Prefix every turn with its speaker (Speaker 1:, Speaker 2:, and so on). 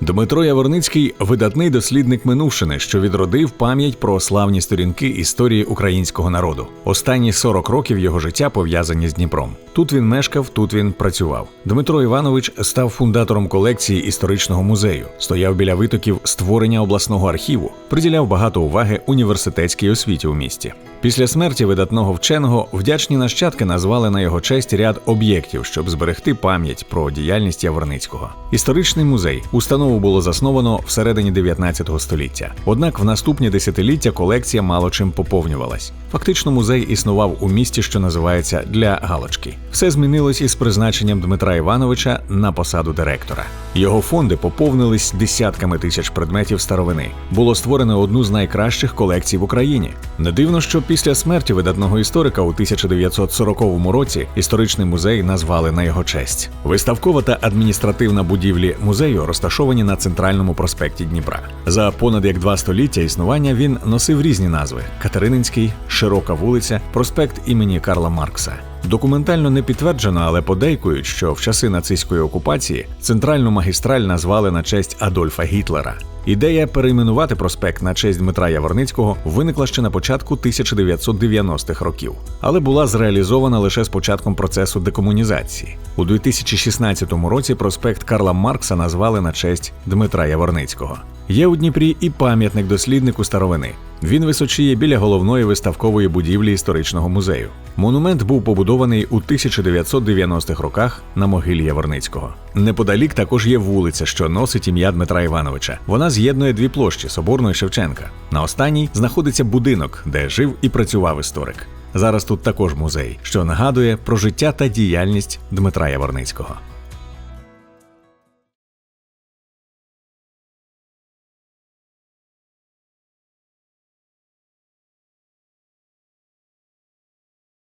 Speaker 1: Дмитро Яворницький видатний дослідник минувшини, що відродив пам'ять про славні сторінки історії українського народу. Останні 40 років його життя пов'язані з Дніпром. Тут він мешкав, тут він працював. Дмитро Іванович став фундатором колекції історичного музею, стояв біля витоків створення обласного архіву, приділяв багато уваги університетській освіті у місті. Після смерті видатного вченого вдячні нащадки назвали на його честь ряд об'єктів, щоб зберегти пам'ять про діяльність Яворницького. Історичний музей установу було засновано всередині 19 століття. Однак в наступні десятиліття колекція мало чим поповнювалась. Фактично, музей існував у місті, що називається для галочки. Все змінилось із призначенням Дмитра Івановича на посаду директора. Його фонди поповнились десятками тисяч предметів старовини. Було створено одну з найкращих колекцій в Україні. Не дивно, що після смерті видатного історика у 1940 році історичний музей назвали на його честь. Виставкова та адміністративна будівлі музею розташовані на центральному проспекті Дніпра. За понад як два століття існування він носив різні назви: Катерининський, Широка вулиця, проспект імені Карла Маркса. Документально не підтверджено, але подейкують, що в часи нацистської окупації центральну магістраль назвали на честь Адольфа Гітлера. Ідея перейменувати проспект на честь Дмитра Яворницького виникла ще на початку 1990-х років, але була зреалізована лише з початком процесу декомунізації. У 2016 році проспект Карла Маркса назвали на честь Дмитра Яворницького. Є у Дніпрі і пам'ятник досліднику старовини. Він височіє біля головної виставкової будівлі історичного музею. Монумент був побудований у 1990-х роках на могилі Яворницького. Неподалік також є вулиця, що носить ім'я Дмитра Івановича. Вона з'єднує дві площі Соборної Шевченка. На останній знаходиться будинок, де жив і працював історик. Зараз тут також музей, що нагадує про життя та діяльність Дмитра Яворницького.